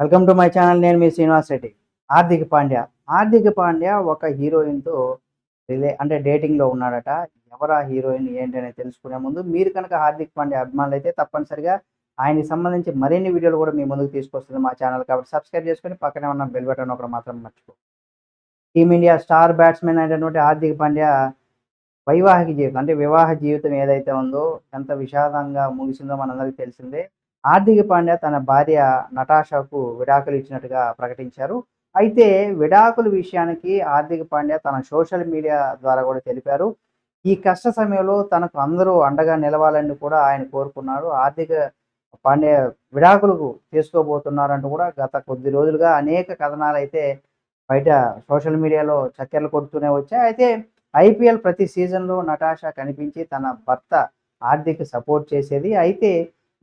Welcome to my channel నేను మీ శ్రీనివాస్ రెడ్డి. హార్దిక్ పాండ్యా. హార్దిక్ పాండ్యా ఒక హీరోయిన్తో relay అంటే డేటింగ్లో ఉన్నాడట. ఎవరా హీరోయిన్ ఏంటి అనేది తెలుసుకునే ముందు మీరు కనుక హార్దిక్ పాండ్యా అభిమానులు అయితే తప్పనిసరిగా ఆయనకి సంబంధించి మరిన్ని వీడియోలు కూడా మీ ముందుకు తీసుకొస్తుంది మా ఛానల్ కాబట్టి సబ్స్క్రైబ్ చేసుకొని పక్కనే ఉన్న బెల్ బటన్ ఒకటి మాత్రం మర్చిపో. టీమిండియా స్టార్ బ్యాట్స్మెన్ అయినటువంటి హార్దిక్ పాండ్యా వైవాహిక జీవితం అంటే వివాహ జీవితం ఏదైతే ఉందో ఎంత విషాదంగా ముగిసిందో మనందరికీ తెలిసిందే. హార్దిక్ పాండ్యా తన భార్య నటాషాకు విడాకులు ఇచ్చినట్టుగా ప్రకటించారు. అయితే విడాకుల విషయానికి హార్దిక్ పాండ్యా తన సోషల్ మీడియా ద్వారా కూడా తెలిపారు. ఈ కష్ట సమయంలో తనకు అందరూ అండగా నిలవాలని కూడా ఆయన కోరుకున్నారు. ఆర్థిక పాండ్యా విడాకులకు తీసుకోబోతున్నారంటూ కూడా గత కొద్ది రోజులుగా అనేక కథనాలు అయితే బయట సోషల్ మీడియాలో చక్కెరలు కొడుతూనే వచ్చాయి. అయితే ఐపీఎల్ ప్రతి సీజన్లో నటాషా కనిపించి తన భర్త ఆర్థిక సపోర్ట్ చేసేది. అయితే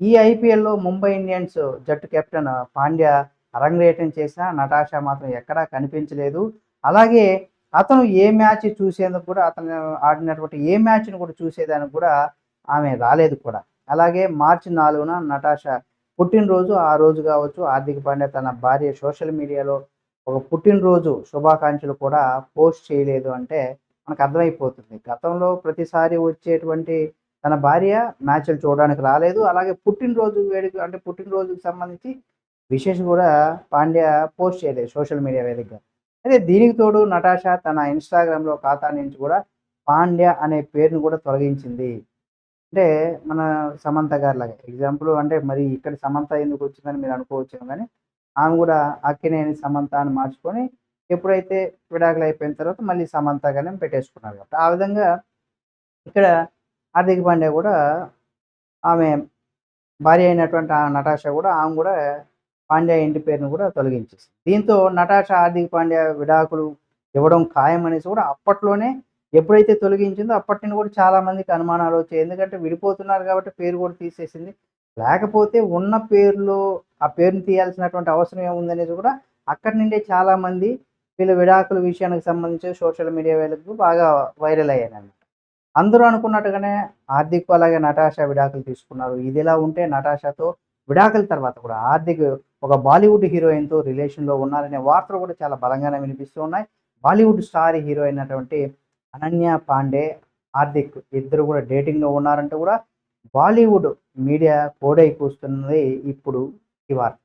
ఈ ఐపీఎల్లో ముంబై ఇండియన్స్ జట్టు కెప్టెన్ పాండ్యా అరంగేటం చేసిన నటాషా మాత్రం ఎక్కడా కనిపించలేదు. అలాగే అతను ఏ మ్యాచ్ చూసేందుకు కూడా అతను ఆడినటువంటి ఏ మ్యాచ్ను కూడా చూసేదానికి కూడా ఆమె రాలేదు కూడా. అలాగే మార్చి నాలుగున నటాషా పుట్టినరోజు ఆ రోజు కావచ్చు. హార్దిక్ పాండ్యా తన భార్య సోషల్ మీడియాలో ఒక పుట్టినరోజు శుభాకాంక్షలు కూడా పోస్ట్ చేయలేదు అంటే మనకు అర్థమైపోతుంది. గతంలో ప్రతిసారి వచ్చేటువంటి తన భార్య మ్యాచ్లు చూడడానికి రాలేదు. అలాగే పుట్టినరోజు వేడుక అంటే పుట్టినరోజుకి సంబంధించి విశేషం కూడా పాండ్యా పోస్ట్ చేయలేదు సోషల్ మీడియా వేదికగా. అయితే దీనికి తోడు నటాషా తన ఇన్స్టాగ్రామ్లో ఖాతా నుంచి కూడా పాండ్యా అనే పేరును కూడా తొలగించింది. అంటే మన సమంత గారి లాగా. ఎగ్జాంపుల్ అంటే మరి ఇక్కడ సమంత ఎందుకు వచ్చిందని మీరు అనుకోవచ్చు కానీ ఆమె కూడా అక్కినేని సమంత అని మార్చుకొని ఎప్పుడైతే విడాకులు అయిపోయిన తర్వాత మళ్ళీ సమంతగానే పెట్టేసుకున్నారు. కాబట్టి ఆ విధంగా ఇక్కడ హార్దిక్ పాండ్యా కూడా ఆమె భార్య అయినటువంటి ఆ నటాషా కూడా ఆమె కూడా పాండ్యా ఇంటి పేరును కూడా తొలగించేసింది. దీంతో నటాషా హార్దిక్ పాండ్యా విడాకులు ఇవ్వడం ఖాయం అనేసి కూడా అప్పట్లోనే ఎప్పుడైతే తొలగించిందో అప్పటి నుండి కూడా చాలామందికి అనుమానాలు వచ్చాయి. ఎందుకంటే విడిపోతున్నారు కాబట్టి పేరు కూడా తీసేసింది. లేకపోతే ఉన్న పేరులో ఆ పేరుని తీయాల్సినటువంటి అవసరం ఏముందనేది కూడా అక్కడి నుండే చాలా మంది వీళ్ళ విడాకుల విషయానికి సంబంధించి సోషల్ మీడియా వేలకు బాగా వైరల్ అయ్యాను అందరూ అనుకున్నట్టుగానే హార్దిక్ అలాగే నటాషా విడాకులు తీసుకున్నారు. ఇదిలా ఉంటే నటాషాతో విడాకుల తర్వాత కూడా హార్దిక్ ఒక బాలీవుడ్ హీరోయిన్తో రిలేషన్లో ఉన్నారనే వార్తలు కూడా చాలా బలంగానే వినిపిస్తూ ఉన్నాయి. బాలీవుడ్ స్టార్ హీరో అయినటువంటి అనన్య పాండే హార్దిక్ ఇద్దరు కూడా డేటింగ్లో ఉన్నారంటే కూడా బాలీవుడ్ మీడియా కోడై కూస్తున్నది ఇప్పుడు ఈ వార్త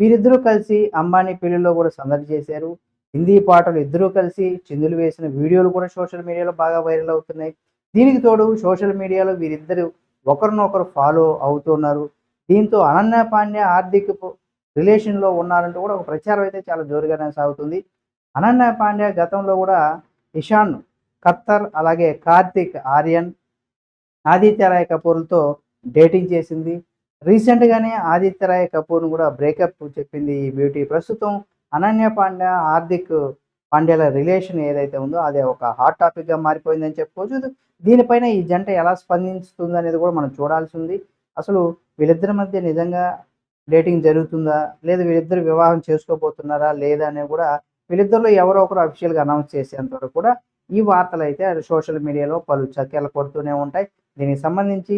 వీరిద్దరూ కలిసి అంబానీ పెళ్ళిలో కూడా సందడి చేశారు. హిందీ పాటలు ఇద్దరూ కలిసి చిందులు వేసిన వీడియోలు కూడా సోషల్ మీడియాలో బాగా వైరల్ అవుతున్నాయి. దీనికి తోడు సోషల్ మీడియాలో వీరిద్దరూ ఒకరినొకరు ఫాలో అవుతున్నారు దీంతో అనన్య పాండ్య ఆర్థిక రిలేషన్లో ఉన్నారంటూ కూడా ఒక ప్రచారం అయితే చాలా జోరుగానే సాగుతుంది. అనన్య పాండ్య గతంలో కూడా ఇషాన్ ఖత్తర్ అలాగే కార్తిక్ ఆర్యన్ ఆదిత్య రాయ్ కపూర్లతో డేటింగ్ చేసింది. రీసెంట్గానే ఆదిత్య రాయ్ కపూర్ను కూడా బ్రేకప్ చెప్పింది ఈ బ్యూటీ. ప్రస్తుతం అనన్య పాండ్య హార్దిక్ పాండ్యాల రిలేషన్ ఏదైతే ఉందో అది ఒక హాట్ టాపిక్గా మారిపోయిందని చెప్పుకోవచ్చు. దీనిపైన ఈ జంట ఎలా స్పందిస్తుంది అనేది కూడా మనం చూడాల్సి ఉంది. అసలు వీళ్ళిద్దరి మధ్య నిజంగా డేటింగ్ జరుగుతుందా? లేదా వీళ్ళిద్దరు వివాహం చేసుకోబోతున్నారా? లేదా అనేది కూడా వీళ్ళిద్దరిలో ఎవరో ఒకరు అఫీషియల్గా అనౌన్స్ చేసేంత వరకు కూడా ఈ వార్తలు అయితే సోషల్ మీడియాలో పలు చక్కెలు కొడుతూనే ఉంటాయి. దీనికి సంబంధించి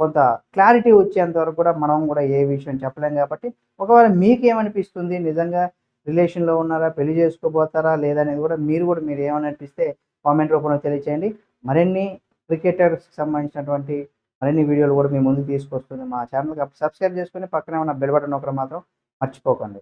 కొంత క్లారిటీ వచ్చేంత వరకు కూడా మనం కూడా ఏ విషయం చెప్పలేం కాబట్టి ఒకవేళ మీకు ఏమనిపిస్తుంది? నిజంగా రిలేషన్లో ఉన్నారా? పెళ్ళి చేసుకోబోతారా? లేదనేది కూడా మీరు కూడా మీరు ఏమనిపిస్తే కామెంట్ రూపంలో తెలియచేయండి. మరిన్ని క్రికెటర్స్కి సంబంధించినటువంటి మరిన్ని వీడియోలు కూడా మీ ముందుకు తీసుకొస్తుంది మా ఛానల్కి. సబ్స్క్రైబ్ చేసుకొని పక్కనే ఉన్న బెల్ బటన్ ఒకరు మాత్రం మర్చిపోకండి.